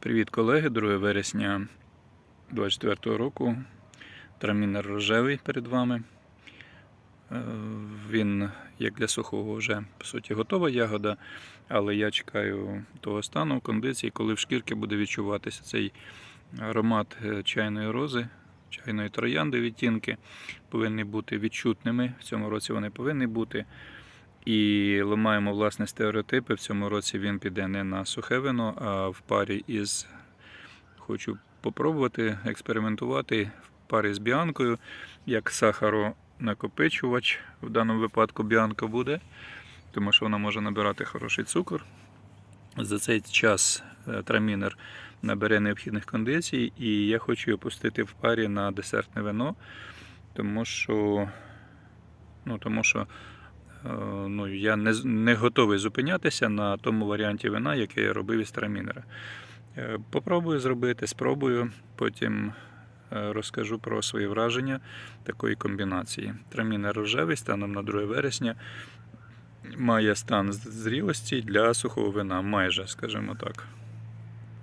Привіт, колеги! 2 вересня 2024 року. Трамінер рожевий перед вами. Е, Він, як для сухого, вже по суті готова ягода, але я чекаю того стану кондиції, коли в шкірки буде відчуватися цей аромат е, чайної рози, чайної троянди відтінки. Повинні бути відчутними. В цьому році вони повинні бути. І ламаємо власне стереотипи. В цьому році він піде не на сухе вино, а в парі із хочу попробувати експериментувати в парі з біанкою, як сахаронакопичувач. В даному випадку біанка буде, тому що вона може набирати хороший цукор. За цей час е, трамінер набере необхідних кондицій, і я хочу його пустити в парі на десертне вино, тому що, ну, тому що ну, я не, не готовий зупинятися на тому варіанті вина, який я робив із трамінера. Е, Попробую зробити, спробую, потім е, розкажу про свої враження такої комбінації. Трамінер рожевий станом на 2 вересня має стан зрілості для сухого вина, майже, скажімо так.